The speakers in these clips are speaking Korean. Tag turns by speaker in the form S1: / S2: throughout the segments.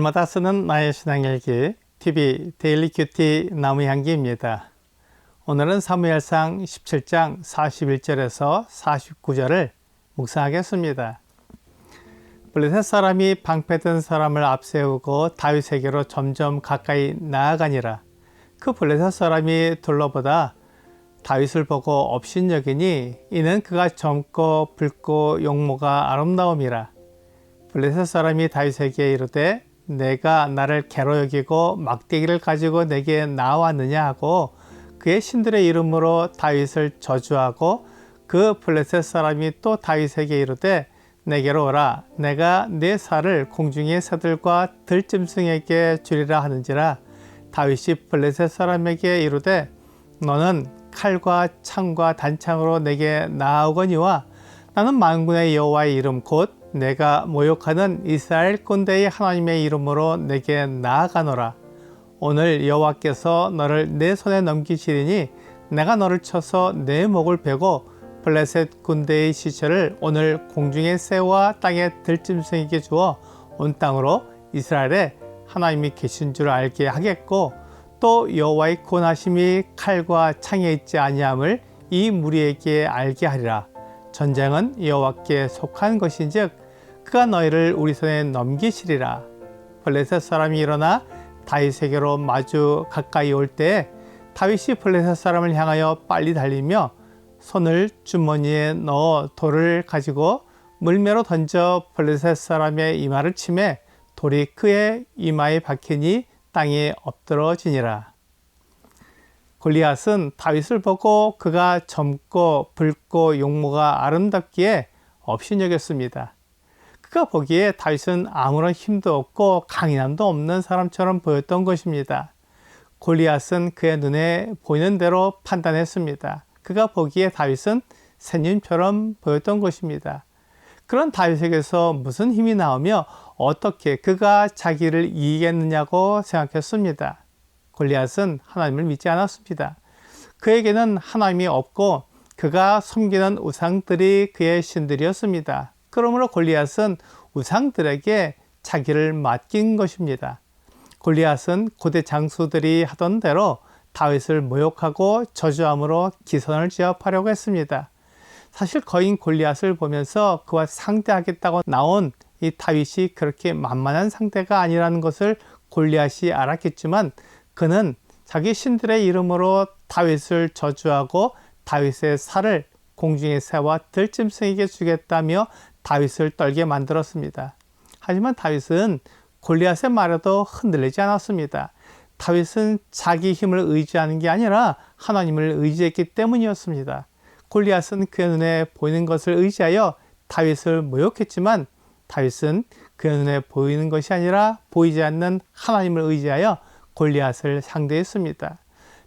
S1: 날마다 쓰는 나의 신앙일기 TV 데일리 큐티 나무 향기입니다. 오늘은 사무엘상 17장 41절에서 49절을 묵상하겠습니다. 블레셋 사람이 방패든 사람을 앞세우고 다윗에게로 점점 가까이 나아가니라. 그 블레셋 사람이 둘러보다 다윗을 보고 업신여기니 이는 그가 젊고 붉고 용모가 아름다움이라. 블레셋 사람이 다윗에게 이르되 내가 나를 개로 여기고 막대기를 가지고 내게 나왔느냐 하고 그의 신들의 이름으로 다윗을 저주하고 그 블레셋 사람이 또 다윗에게 이르되 내게로 오라. 내가 내 살을 공중의 새들과 들짐승에게 주리라 하는지라. 다윗이 블레셋 사람에게 이르되 너는 칼과 창과 단창으로 내게 나아오거니와 나는 만군의 여호와의 이름 곧 내가 모욕하는 이스라엘 꼰대의 하나님의 이름으로 내게 나아가노라. 오늘 여호와께서 너를 내 손에 넘기시리니 내가 너를 쳐서 내 목을 베고 블레셋 군대의 시체를 오늘 공중의 새와 땅의 들짐승에게 주어 온 땅으로 이스라엘에 하나님이 계신 줄 알게 하겠고 또 여호와의 권하심이 칼과 창에 있지 아니함을 이 무리에게 알게 하리라. 전쟁은 여호와께 속한 것인즉 그가 너희를 우리 손에 넘기시리라. 블레셋 사람이 일어나 다윗에게로 마주 가까이 올때 다윗이 블레셋 사람을 향하여 빨리 달리며 손을 주머니에 넣어 돌을 가지고 물매로 던져 블레셋 사람의 이마를 치매 돌이 그의 이마에 박히니 땅에 엎드러지니라. 골리앗은 다윗을 보고 그가 젊고 붉고 용모가 아름답기에 업신여겼습니다. 그가 보기에 다윗은 아무런 힘도 없고 강인함도 없는 사람처럼 보였던 것입니다. 골리앗은 그의 눈에 보이는 대로 판단했습니다. 그가 보기에 다윗은 새님처럼 보였던 것입니다. 그런 다윗에게서 무슨 힘이 나오며 어떻게 그가 자기를 이기겠느냐고 생각했습니다. 골리앗은 하나님을 믿지 않았습니다. 그에게는 하나님이 없고 그가 섬기는 우상들이 그의 신들이었습니다. 그러므로 골리앗은 우상들에게 자기를 맡긴 것입니다. 골리앗은 고대 장수들이 하던 대로 다윗을 모욕하고 저주함으로 기선을 제압하려고 했습니다. 사실 거인 골리앗을 보면서 그와 상대하겠다고 나온 이 다윗이 그렇게 만만한 상대가 아니라는 것을 골리앗이 알았겠지만 그는 자기 신들의 이름으로 다윗을 저주하고 다윗의 살을 공중의 새와 들짐승에게 주겠다며 다윗을 떨게 만들었습니다. 하지만 다윗은 골리앗의 말에도 흔들리지 않았습니다. 다윗은 자기 힘을 의지하는 게 아니라 하나님을 의지했기 때문이었습니다. 골리앗은 그의 눈에 보이는 것을 의지하여 다윗을 모욕했지만 다윗은 그의 눈에 보이는 것이 아니라 보이지 않는 하나님을 의지하여 골리앗을 상대했습니다.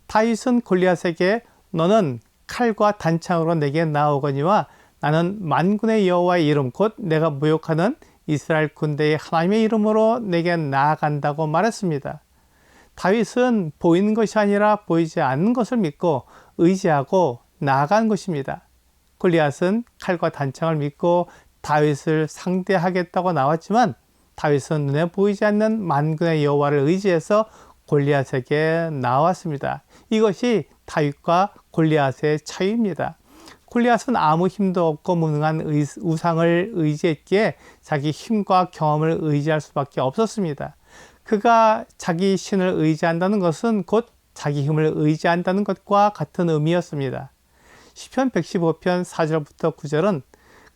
S1: 다윗은 골리앗에게 너는 칼과 단창으로 내게 나오거니와 나는 만군의 여호와의 이름 곧 내가 모욕하는 이스라엘 군대의 하나님의 이름으로 내게 나아간다고 말했습니다. 다윗은 보이는 것이 아니라 보이지 않는 것을 믿고 의지하고 나아간 것입니다. 골리앗은 칼과 단창을 믿고 다윗을 상대하겠다고 나왔지만 다윗은 눈에 보이지 않는 만군의 여호와를 의지해서 골리앗에게 나왔습니다. 이것이 다윗과 골리앗의 차이입니다. 골리앗은 아무 힘도 없고 무능한 의, 우상을 의지했기에 자기 힘과 경험을 의지할 수밖에 없었습니다. 그가 자기 신을 의지한다는 것은 곧 자기 힘을 의지한다는 것과 같은 의미였습니다. 시편 115편 4절부터 9절은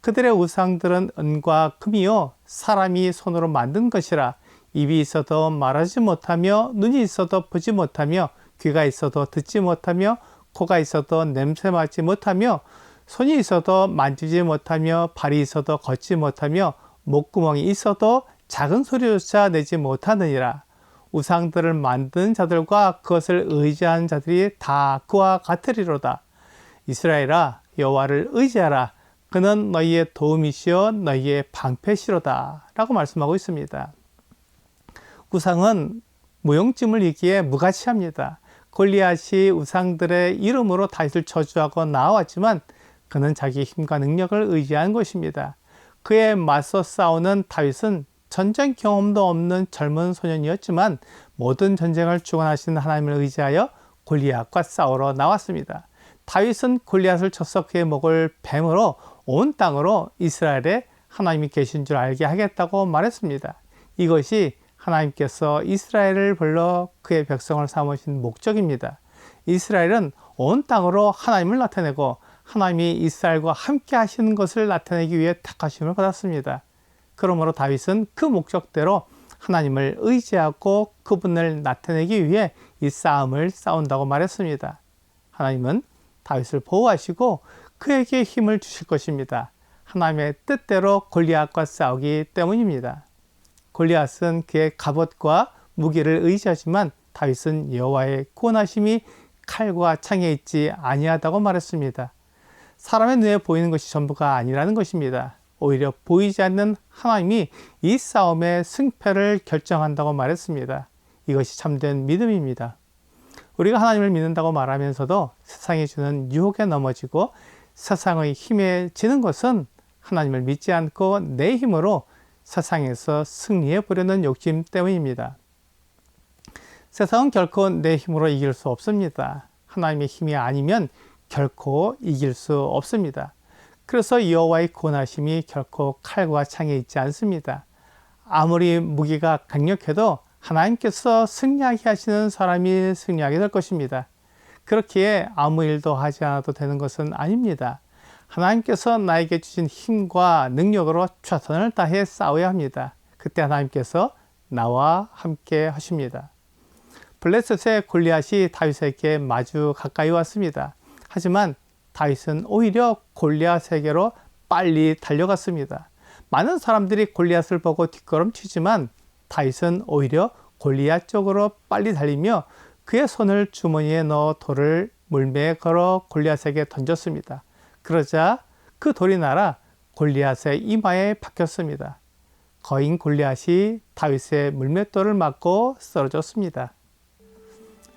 S1: 그들의 우상들은 은과 금이요 사람이 손으로 만든 것이라 입이 있어도 말하지 못하며 눈이 있어도 보지 못하며 귀가 있어도 듣지 못하며 코가 있어도 냄새 맡지 못하며 손이 있어도 만지지 못하며 발이 있어도 걷지 못하며 목구멍이 있어도 작은 소리조차 내지 못하느니라. 우상들을 만든 자들과 그것을 의지한 자들이 다 그와 같으리로다. 이스라엘아 여호와를 의지하라. 그는 너희의 도움이시여 너희의 방패시로다. 라고 말씀하고 있습니다. 우상은 무용짐을 이기에 무가치합니다. 골리앗이 우상들의 이름으로 다윗을 저주하고 나왔지만 그는 자기 힘과 능력을 의지한 것입니다. 그에 맞서 싸우는 다윗은 전쟁 경험도 없는 젊은 소년이었지만 모든 전쟁을 주관하시는 하나님을 의지하여 골리앗과 싸우러 나왔습니다. 다윗은 골리앗을 쳐서 그의 목을 뱀으로 온 땅으로 이스라엘에 하나님이 계신 줄 알게 하겠다고 말했습니다. 이것이 하나님께서 이스라엘을 불러 그의 백성을 삼으신 목적입니다. 이스라엘은 온 땅으로 하나님을 나타내고 하나님이 이스라엘과 함께 하시는 것을 나타내기 위해 택하심을 받았습니다. 그러므로 다윗은 그 목적대로 하나님을 의지하고 그분을 나타내기 위해 이 싸움을 싸운다고 말했습니다. 하나님은 다윗을 보호하시고 그에게 힘을 주실 것입니다. 하나님의 뜻대로 골리앗과 싸우기 때문입니다. 골리앗은 그의 갑옷과 무기를 의지하지만 다윗은 여호와의 구원하심이 칼과 창에 있지 아니하다고 말했습니다. 사람의 눈에 보이는 것이 전부가 아니라는 것입니다. 오히려 보이지 않는 하나님이 이 싸움의 승패를 결정한다고 말했습니다. 이것이 참된 믿음입니다. 우리가 하나님을 믿는다고 말하면서도 세상이 주는 유혹에 넘어지고 세상의 힘에 지는 것은 하나님을 믿지 않고 내 힘으로 세상에서 승리해 보려는 욕심 때문입니다. 세상은 결코 내 힘으로 이길 수 없습니다. 하나님의 힘이 아니면 결코 이길 수 없습니다. 그래서 여호와의 권하심이 결코 칼과 창에 있지 않습니다. 아무리 무기가 강력해도 하나님께서 승리하게 하시는 사람이 승리하게 될 것입니다. 그렇기에 아무 일도 하지 않아도 되는 것은 아닙니다. 하나님께서 나에게 주신 힘과 능력으로 최선을 다해 싸워야 합니다. 그때 하나님께서 나와 함께 하십니다. 블레셋의 골리앗이 다윗에게 마주 가까이 왔습니다. 하지만 다윗은 오히려 골리앗에게로 빨리 달려갔습니다. 많은 사람들이 골리앗을 보고 뒷걸음치지만 다윗은 오히려 골리앗 쪽으로 빨리 달리며 그의 손을 주머니에 넣어 돌을 물매에 걸어 골리앗에게 던졌습니다. 그러자 그 돌이 날아 골리앗의 이마에 박혔습니다. 거인 골리앗이 다윗의 물맷돌을 맞고 쓰러졌습니다.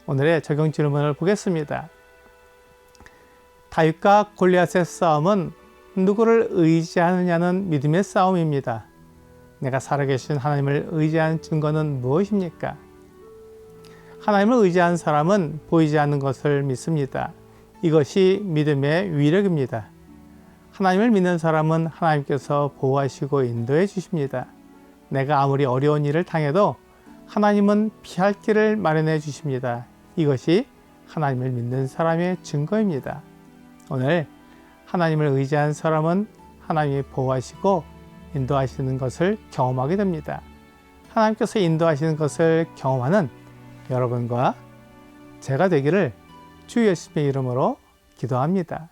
S1: 오늘의 적용 질문을 보겠습니다. 다윗과 골리앗의 싸움은 누구를 의지하느냐는 믿음의 싸움입니다. 내가 살아계신 하나님을 의지한 증거는 무엇입니까? 하나님을 의지한 사람은 보이지 않는 것을 믿습니다. 이것이 믿음의 위력입니다. 하나님을 믿는 사람은 하나님께서 보호하시고 인도해 주십니다. 내가 아무리 어려운 일을 당해도 하나님은 피할 길을 마련해 주십니다. 이것이 하나님을 믿는 사람의 증거입니다. 오늘 하나님을 의지한 사람은 하나님이 보호하시고 인도하시는 것을 경험하게 됩니다. 하나님께서 인도하시는 것을 경험하는 여러분과 제가 되기를 주 예수님의 이름으로 기도합니다.